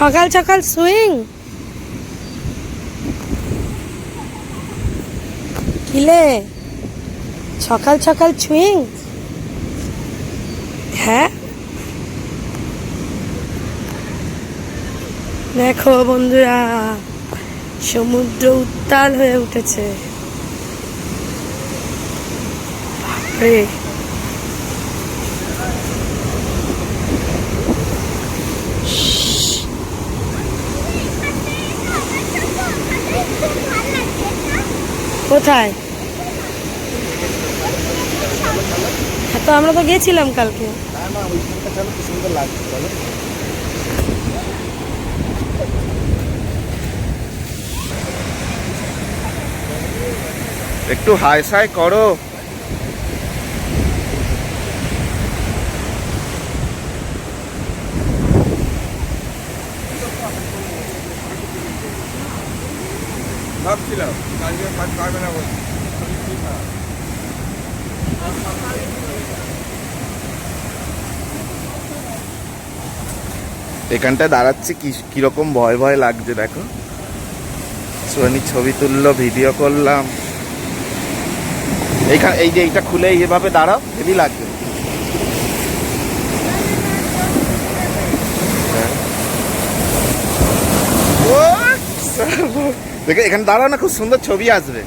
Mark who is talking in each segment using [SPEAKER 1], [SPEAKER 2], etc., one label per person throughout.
[SPEAKER 1] সকাল সকাল সুইং। কিলে? সকাল সকাল ছুইং হ্যাঁ? দেখো বন্ধুরা, সমুদ্র উত্তাল হয়ে উঠেছে। বাপরে। কোথায়? হ্যাঁ তো আমরা তো গেছিলাম কালকে।
[SPEAKER 2] একটু হাই সাই করো। ভাবছিলাম। কালকে পারবে না বলে এখানটায় দাঁড়াচ্ছি, কি, কীরকম ভয় ভয় লাগছে দেখো। সোনি ছবি তুললো, ভিডিও করলাম। এইখানে এই যে এইটা খুলে এইভাবে দাঁড়াও, হেভি লাগবে হ্যাঁ। ও, দেখে, এখানে দাঁড়াও না, খুব সুন্দর ছবি আসবে।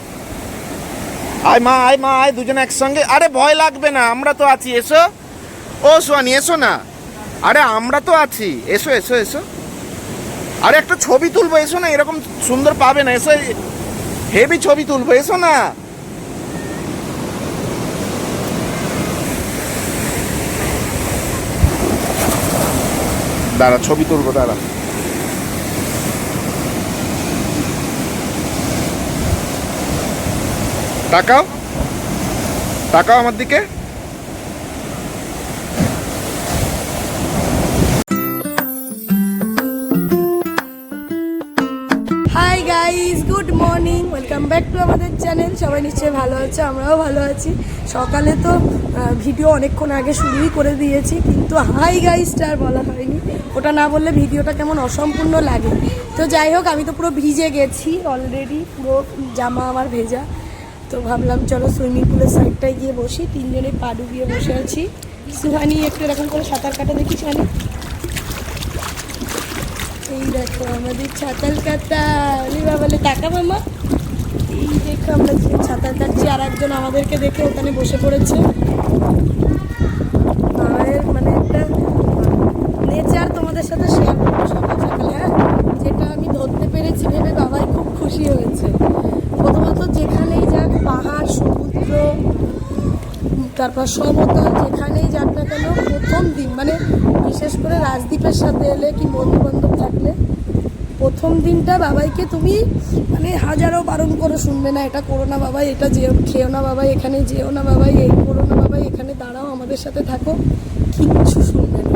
[SPEAKER 2] আয় মা আয় মা, আয় দুজনে একসঙ্গে। আরে ভয় লাগবে না, আমরা তো আছি, এসো। ও সোয়ানি, এসো না। আরে আমরা তো আছি। এসো এসো এসো। আরে একটা ছবি তুলবো, এসো না, এরকম সুন্দর পাবে না। এসো হেভি ছবি তুলবো, এসো না। দাঁড়া, ছবি তুলবো, দাঁড়া। তাকাও। তাকাও আমার দিকে।
[SPEAKER 1] Hi good morning back to আমাদের চ্যানেল সবাই নিশ্চয়ই ভালো আছে? আমরাও ভালো আছি। সকালে তো ভিডিও অনেকক্ষণ আগে শুরুই করে দিয়েছি, কিন্তু হাই বলা হয়নি। ওটা না বললে ভিডিওটা কেমন অসম্পূর্ণ লাগে। তো যাই হোক, আমি তো পুরো ভিজে গেছি অলরেডি পুরো জামা আমার ভেজা। তো ভাবলাম, চলো সুইমিং পুলের সাইডটায় গিয়ে বসি। তিনজনে পা ডুবিয়ে বসে আছি। সুহানি একটু এরকম করে সাঁতার কাটা, দেখি সুহানি এই দেখো আমাদের ছাতাল কাটা। লিবা বলে টাকা মামা। এই দেখো আমরা ছাতাল কাটছি আর একজন আমাদেরকে দেখে ওখানে বসে পড়েছে। মায়ের মানে একটা নেচার তোমাদের সাথে শেয়ার করব সকাল সকালে হ্যাঁ? যেটা আমি ধরতে পেরেছি ভেবে বাবাই খুব খুশি হয়েছে। প্রথমত যেখানেই যাক পাহাড়, সমুদ্র, তারপর সমতল যেখানেই যাক না কেন প্রথম দিন মানে বিশেষ করে রাজদ্বীপের সাথে এলে কি বন্ধু বান্ধব থাকলে, প্রথম দিনটা বাবাইকে তুমি মানে হাজারো বারণ করে শুনবে না, এটা করো না বাবাই, এটা যেও, খেও না বাবাই, এখানে যেও না বাবাই, এই করো না বাবাই, এখানে দাঁড়াও, আমাদের সাথে থাকো। কিচ্ছু শুনবে না।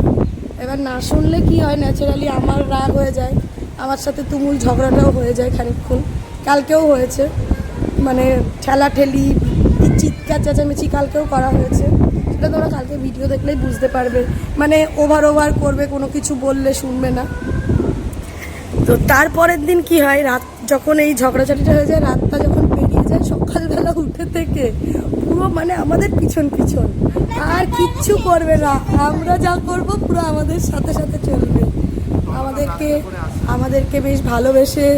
[SPEAKER 1] এবার না শুনলে কি হয়? ন্যাচারালি আমার রাগ হয়ে যায়, আমার সাথে তুমুল ঝগড়াটাও হয়ে যায় খানিকক্ষণ, কালকেও হয়েছে। মানে ঠেলা ঠেলি চিৎকার চেঁচামেচি কালকেও করা হয়েছে। সেটা তোমরা কালকে ভিডিও দেখলেই বুঝতে পারবে। মানে ওভার ওভার করবে, কোনো কিছু বললে শুনবে না। তো তারপরের দিন কি হয়? রাত যখন এই ঝগড়াঝাটিটা হয়ে যায়, রাতটা যখন পেরিয়ে যায় সকালবেলা উঠে থেকে, পুরো মানে আমাদের পিছন পিছন। আর কিচ্ছু করবে না। আমরা যা করব পুরো আমাদের সাথে সাথে চলবে। আমাদেরকে আমাদেরকে বেশ ভালোবেসে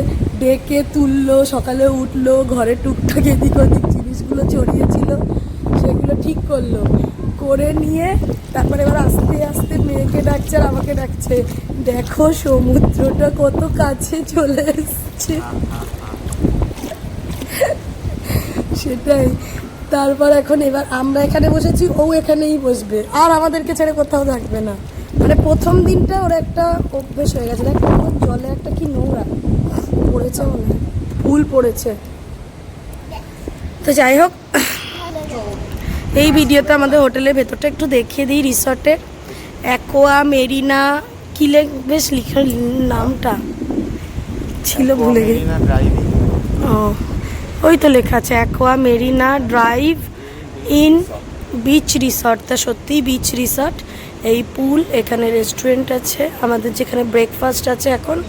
[SPEAKER 1] ডেকে তুললো, সকালে উঠল, ঘরে টুকটাক এদিক ওদিক জিনিসগুলো ছড়িয়েছিল সেগুলো ঠিক করল। করে নিয়ে তারপরে এবার আস্তে আস্তে মেয়েকে ডাকছে আর আমাকে ডাকছে, দেখো সমুদ্রটা কত কাছে চলে এসছে। সেটাই। তারপর এখন এবার আমরা এখানে বসেছি, ও এখানেই বসবে। আর আমাদেরকে ছেড়ে কোথাও থাকবে না। মানে প্রথম দিনটা ওর একটা অভ্যেস হয়ে গেছে। দেখ জলে একটা কি নোংরা। পড়েছে ফুল পড়েছে। তো যাই হোক এই ভিডিওতে আমাদের হোটেলের ভেতরটা একটু দেখিয়ে দিই রিসর্টের অ্যাকোয়া মেরিনা কি লেখ বেশ লিখে নামটা। ছিল ভুলে গেছি। ও ওই তো লেখা আছে aqua marina drive in beach resort. তা সত্যিই বিচ রিসর্ট। এই পুল, এখানে রেস্টুরেন্ট আছে, আমাদের যেখানে ব্রেকফাস্ট আছে এখন,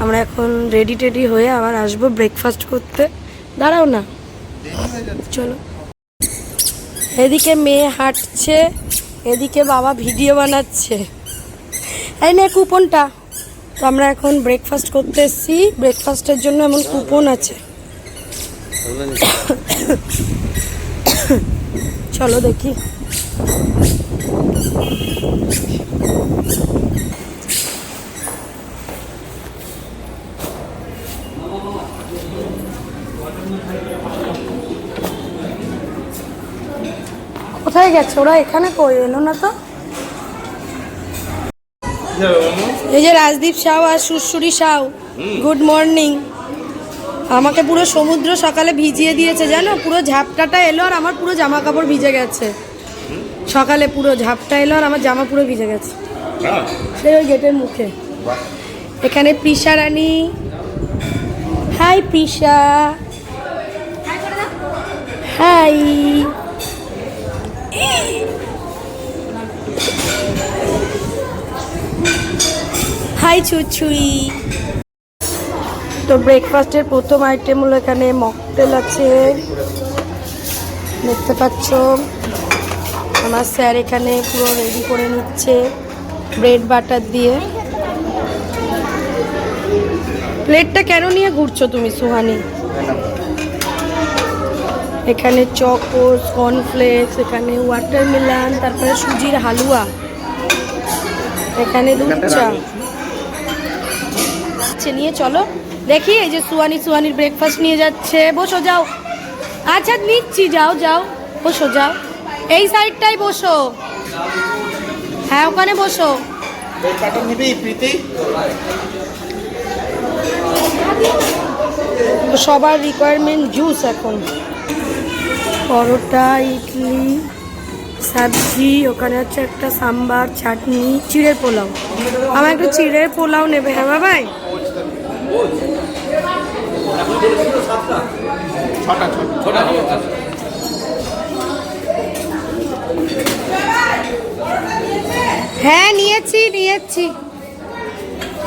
[SPEAKER 1] আমরা এখন রেডি টেডি হয়ে আবার আসব ব্রেকফাস্ট করতে। দাঁড়াও না। চলো। এদিকে মেয়ে হাঁটছে, এদিকে বাবা ভিডিও বানাচ্ছে। এই নে কুপনটা। তো আমরা এখন ব্রেকফাস্ট করতে এসেছি। ব্রেকফাস্টের জন্য এমন কুপন আছে। চলো দেখি। কোথায় গেছে? ওরা এখানে কই? এলো না তো? এই যে রাজদীপ সাউ আর সুরসুরি সাউ। গুড মর্নিং আমাকে পুরো সমুদ্র সকালে ভিজিয়ে দিয়েছে, জানো? পুরো ঝাপটাটা এলো আর আমার পুরো জামা কাপড় ভিজে গেছে। সকালে পুরো ঝাপটা এলো আর আমার জামা পুরো ভিজে গেছে। সেই ওই গেটের মুখে। এখানে Prisha Rani. Hi Prisha. Hi. Hi ছুছুই তো ব্রেকফাস্টের প্রথম আইটেম হলো এখানে মকটেল আছে। দেখতে পাচ্ছ। আমার স্যার এখানে পুরো রেডি করে নিচ্ছে ব্রেড বাটার দিয়ে। প্লেটটা কেন নিয়ে ঘুরছো তুমি, সুহানি? এখানে চকোস কর্নফ্লেক্স এখানে ওয়াটারমেলন তারপরে সুজির হালুয়া। এখানে দুধ আচ্ছা নিয়ে চলো। দেখি এই যে সুয়ানি সুয়ানির ব্রেকফাস্ট নিয়ে যাচ্ছে। বসো, যাও। আচ্ছা নিচ্ছি, যাও যাও। বসো, যাও। এই সাইডটাই বসো। হ্যাঁ ওখানে বসো।
[SPEAKER 2] নিবি প্রীতি?
[SPEAKER 1] তো সবার রিকোয়ারমেন্ট জুস এখন। পরোটা ইডলি সবজি ওখানে হচ্ছে একটা সাম্বার চাটনি চিড়ের পোলাও। আমার একটু চিড়ের পোলাও নেবে হ্যাঁ বাবাই?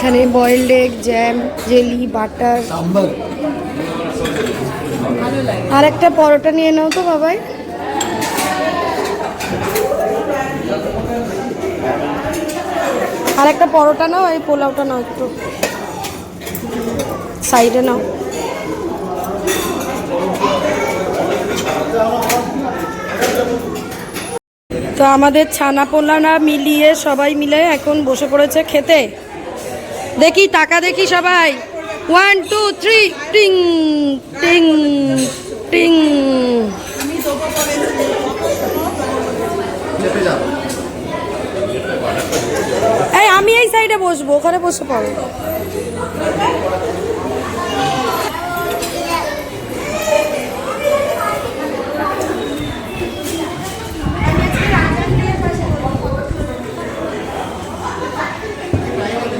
[SPEAKER 1] এখানে boiled egg jam jelly butter আর একটা পরোটা নিয়ে নাও তো বাবাই। আর একটা পরোটা নাও এই পোলাওটা নাও একটু। সাইডে নাও। তো আমাদের ছানা পোলানা মিলিয়ে সবাই মিলে এখন বসে পড়েছে খেতে। দেখি টাকা দেখি সবাই। ওয়ান টু থ্রি টিং টিং টিং। এই, আমি এই সাইডে বসবো, ওখানে বসে পড়ো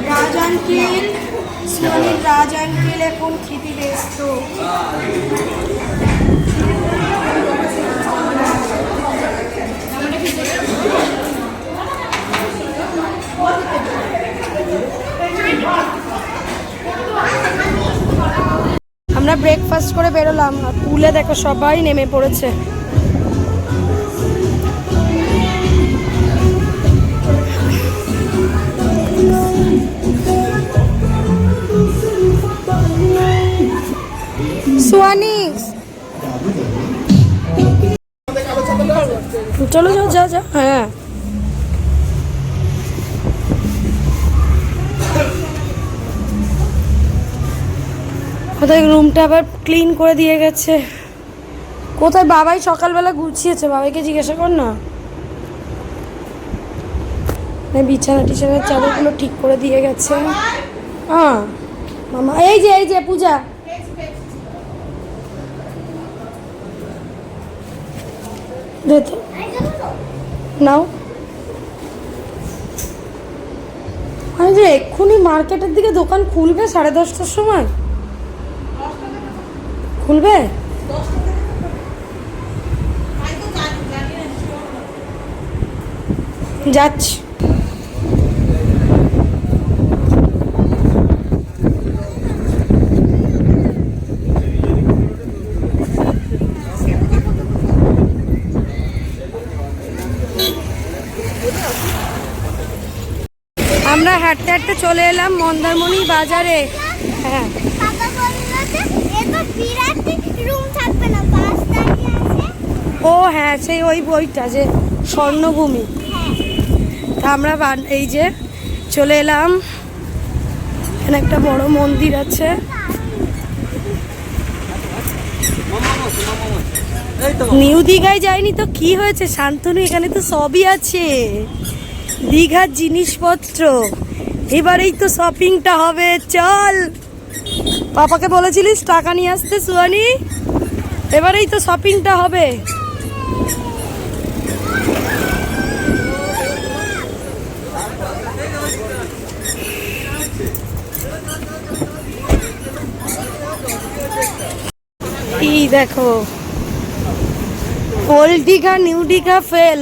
[SPEAKER 1] রাজ আঙ্কিল রাজ এখন আমরা ব্রেকফাস্ট করে বেরোলাম পুলে দেখো সবাই নেমে পড়েছে। সোয়ানি। চলো যাও যা যা। হ্যাঁ। কোথায় রুমটা আবার ক্লিন করে দিয়ে গেছে? কোথায় বাবাই সকালবেলা গুছিয়েছে? বাবাইকে জিজ্ঞাসা কর না। না বিছানা টিছানার চাদরগুলো ঠিক করে দিয়ে গেছে। হ্যাঁ। মামা এই যে এই যে পূজা। দে তো নাও আমি যে এক্ষুনি মার্কেটের দিকে দোকান খুলবে সাড়ে দশটার সময়? খুলবে? যাচ্ছি। হাঁটতে হাঁটতে চলে এলাম মন্দারমণি বাজারে। হ্যাঁ। ও হ্যাঁ সেই ওই বইটা যে স্বর্ণভূমি। তা আমরা এই যে চলে এলাম। এখানে একটা বড় মন্দির আছে। নিউ দীঘায় যাইনি তো কি হয়েছে? শান্তনু এখানে তো সবই আছে। দীঘার জিনিসপত্র। এবারেই তো শপিংটা হবে, চল। পাপাকে বলেছিলিস টাকা নিয়ে আসতে সুয়ানি এবারেই তো শপিংটা হবে। এই দেখো, ওল্ড নিউ দীঘা, ফেল।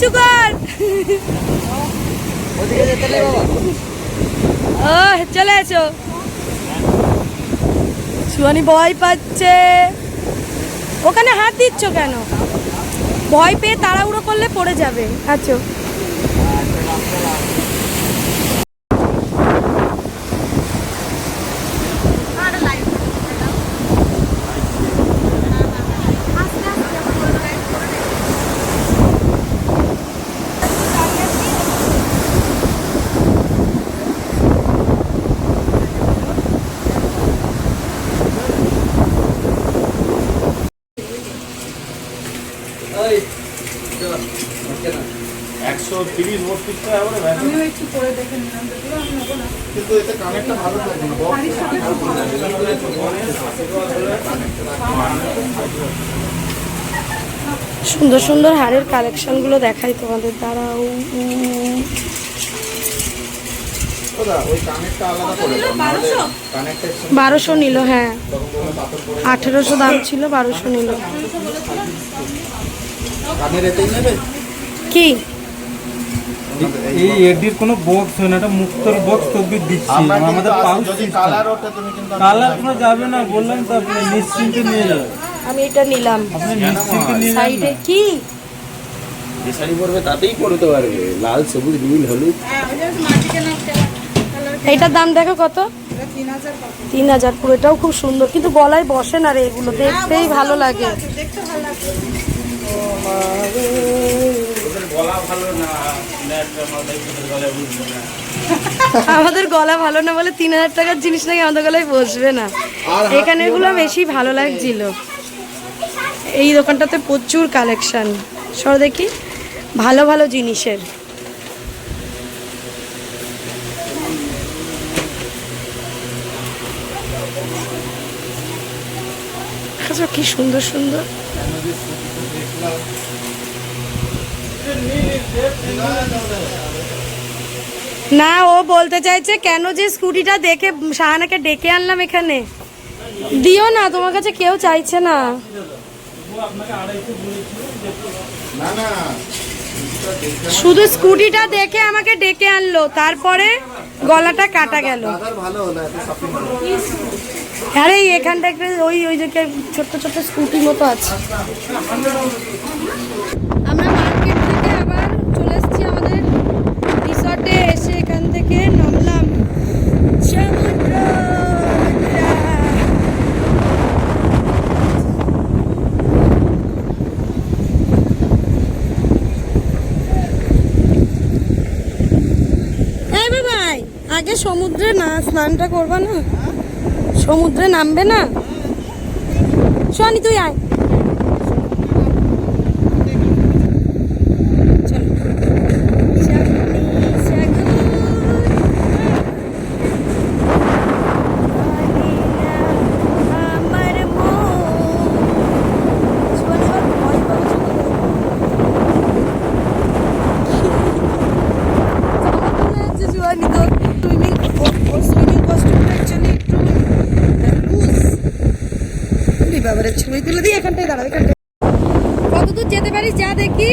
[SPEAKER 1] উঁচু কর ও চলে এসো। সুয়ানি ভয় পাচ্ছে। ওখানে হাত দিচ্ছ কেন? ভয় পেয়ে তাড়াহুড়ো করলে পড়ে যাবে। আচ্ছা।
[SPEAKER 2] একশো তিরিশ বত্রিশ টাকা করে ভ্যান কিন্তু এতে কানেক্টটা ভালো থাকবে না box
[SPEAKER 1] সুন্দর সুন্দর হারের কালেকশনগুলো দেখাই তোমাদের
[SPEAKER 2] সঙ্গে
[SPEAKER 1] বারোশো? নিল হ্যাঁ। আঠেরোশো দাম ছিল বারোশো নিল। কি?
[SPEAKER 3] এই এডির কোনো বক্স হয় না এটা মুক্তর বক্স তকবির দিচ্ছি। আমাদের পাউচ
[SPEAKER 2] কালার ওঠে তুমি কিন্তু
[SPEAKER 3] কালার কোনো যাবে না বললাম তো আপনি নিশ্চিন্তে নিয়ে যাবে
[SPEAKER 1] আমি এটা নিলাম।
[SPEAKER 3] আপনি নিশ্চিন্তে নিয়ে
[SPEAKER 1] সাইডে কি?
[SPEAKER 4] যে শাড়ি পরবে তাতেই পরতে পারবে। লাল সবুজ নীল হলুদ।
[SPEAKER 1] এইটার দাম দেখো কত? তিন হাজার পুরো এটাও খুব সুন্দর। কিন্তু গলায় বসে না রে এগুলো দেখতেই ভালো লাগে। আমাদের গলা ভালো না বলে তিন হাজার টাকার জিনিস নাকি আমাদের গলায় বসবে না। এখানে এগুলো বেশি ভালো লাগছিল। এই দোকানটাতে প্রচুর কালেকশন। সর দেখি ভালো ভালো জিনিসের। আচ্ছা কি সুন্দর সুন্দর। না, ও বলতে চাইছে কেন যে স্কুটিটা দেখে শাহানাকে ডেকে আনলাম এখানে। দিও না, তোমার কাছে কেউ চাইছে না। শুধু স্কুটিটা দেখে আমাকে ডেকে আনলো, তারপরে গলাটা কাটা গেল। আরে, এখানটা একটা ওই ওই যে ছোট্ট ছোট্ট স্কুটি মতো আছে আমরা মার্কেট থেকে আবার চলে এসেছি আমাদের রিসর্টে এসে এখান থেকে নামলাম সমুদ্র এই ভাই আগে সমুদ্রে না স্নানটা করবা না? সমুদ্রে নামবে না? সোয়ানি তুই আয়। ছবি তুলে দিই, এখানটায় দাঁড়াও, এখানটায়। কত দূর যেতে পারিস যা দেখি?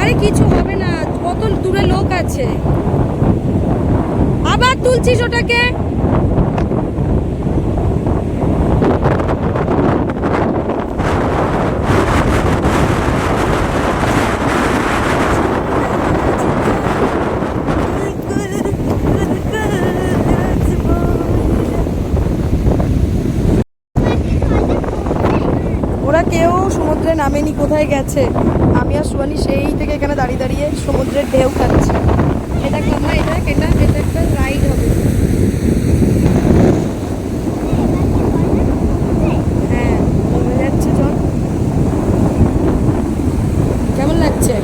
[SPEAKER 1] আরে কিছু হবে না, কত দূরে লোক আছে। আবার তুলছিস ওটাকে ওরা কেউ সমুদ্রে নামেনি কোথায় গেছে? আমি আর সুয়ানি সেই থেকে এখানে দাঁড়িয়ে দাঁড়িয়ে সমুদ্রের ঢেউ খাচ্ছি। এটা কামা এটা এটা এটা একটা রাইড হবে হ্যাঁ বোঝা যাচ্ছে জল কেমন লাগছে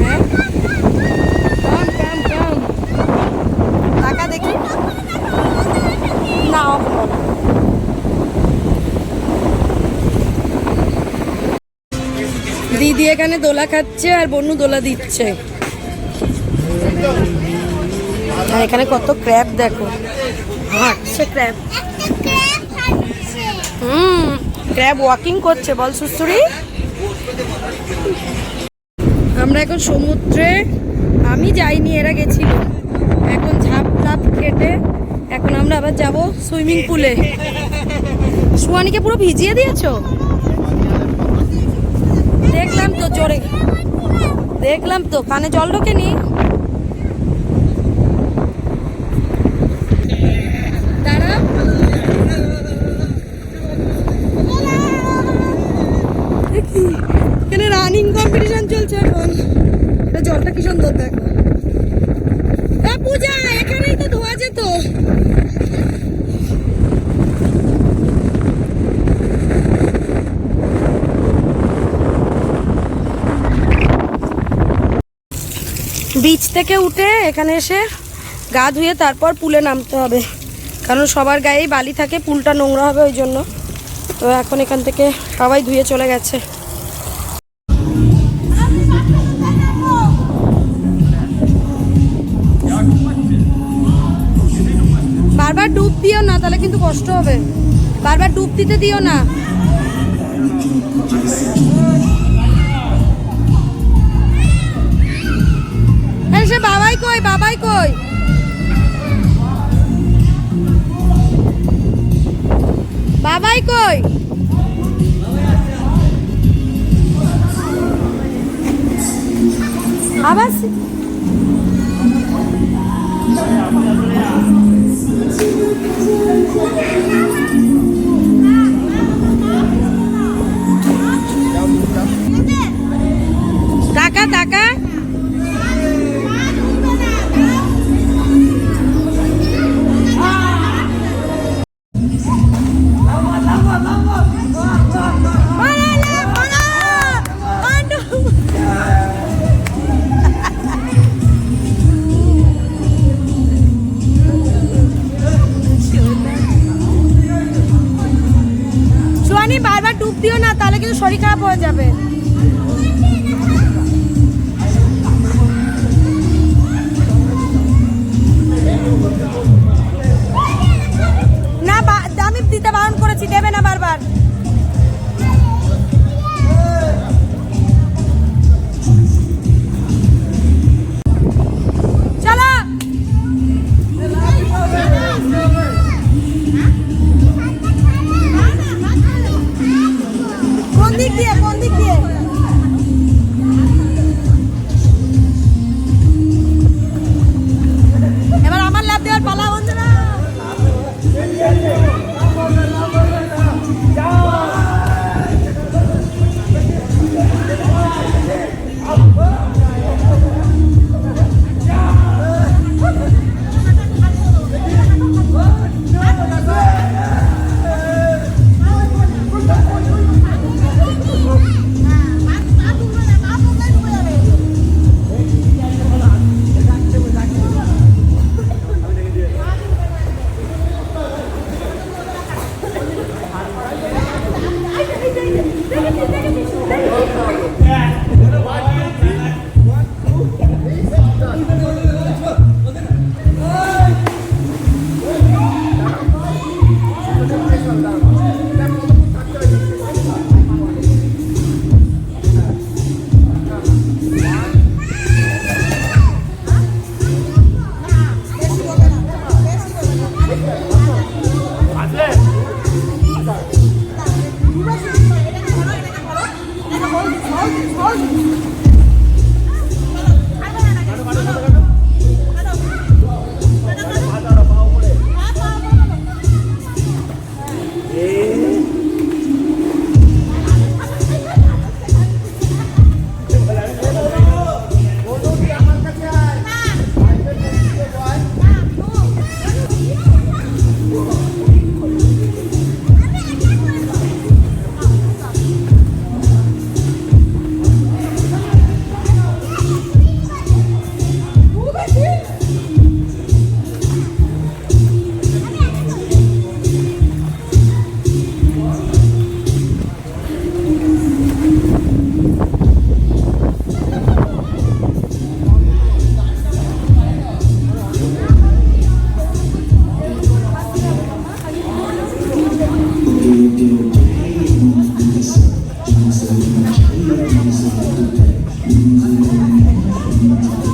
[SPEAKER 1] হ্যাঁ কাম কাম কাম টাকা দেখি না off করো। দিদি এখানে দোলা খাচ্ছে আর বনু দোলা দিচ্ছে। এখানে কত ক্র্যাপ দেখো। হাঁটছে ক্র্যাব। হুম, ক্র্যাব ওয়াকিং করছে, বল সুস্তুরি। আমরা এখন সমুদ্রে, আমি যাইনি, এরা গেছিল। এখন ঝাপ টাপ কেটে, এখন আমরা আবার যাব সুইমিং পুলে। সুয়ানিকে পুরো ভিজিয়ে দিয়েছ? তো দেখলাম তো কানে জল ঢোকেনি দাঁড়াও দেখি, এখানে রানিং কম্পিটিশন চলছে এখন এটা জলটা কি সুন্দর দেখো এ, পূজা এখানেই তো ধোয়া যেত বিচ থেকে উঠে এখানে এসে গা ধুয়ে তারপর পুলে নামতে হবে। কারণ সবার গায়েই বালি থাকে, পুলটা নোংরা হবে ওই জন্য। তো এখন এখান থেকে সবাই ধুয়ে চলে গেছে। বারবার ডুব দিও না, তাহলে কিন্তু কষ্ট হবে। বারবার ডুব দিতে দিও না। আরে সে বাবাই কই বাবাই কই? বাবাই কই? আবার টাকা টাকা। হয়ে যাবে। Thank you.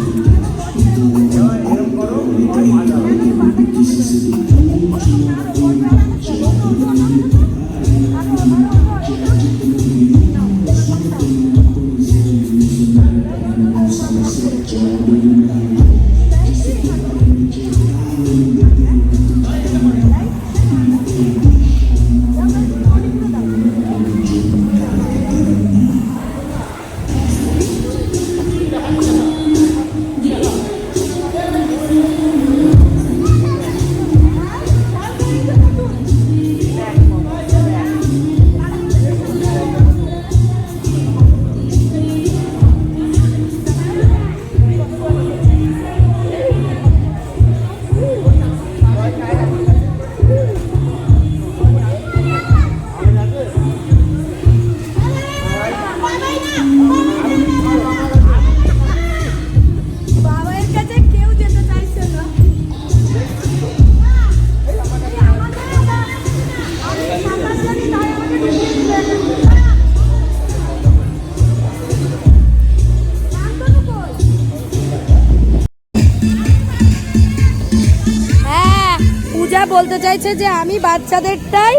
[SPEAKER 1] চাইছে যে আমি বাচ্চাদেরটাই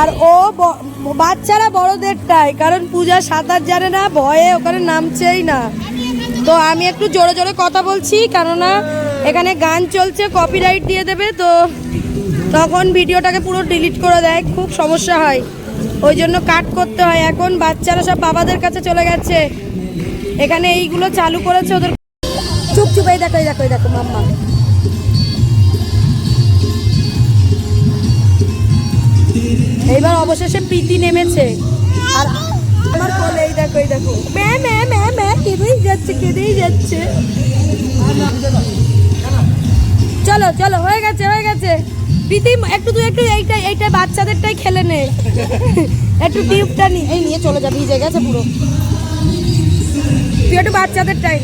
[SPEAKER 1] আর ও বাচ্চারা বড়দেরটাই, কারণ পূজা সাঁতার জানে না, ভয়ে ওখানে নামছেই না। তো আমি একটু জোরে জোরে কথা বলছি, কেননা এখানে গান চলছে কপিরাইট দিয়ে দেবে, তো তখন ভিডিওটাকে পুরো ডিলিট করে দেয়, খুব সমস্যা হয়। ওই জন্য কাট করতে হয়। এখন বাচ্চারা সব বাবাদের কাছে চলে গেছে। এখানে এইগুলো চালু করেছে ওদের চুপ এই দেখো এই দেখো এই দেখো, মাম্মা। এইবার অবশেষে প্রীতি নেমেছে। আর আমার কোলে, এই দেখো এই দেখো। ম্যা ম্যা ম্যা কেঁদেই যাচ্ছে কেঁদেই যাচ্ছে। চলো চলো, হয়ে গেছে হয়ে গেছে। প্রীতি, একটু তুই, একটু এইটা এইটা বাচ্চাদেরটাই খেলে নে। একটু টিউবটা এই নিয়ে চলে যা, ভিজে গেছে পুরো। তুই একটু বাচ্চাদেরটাই।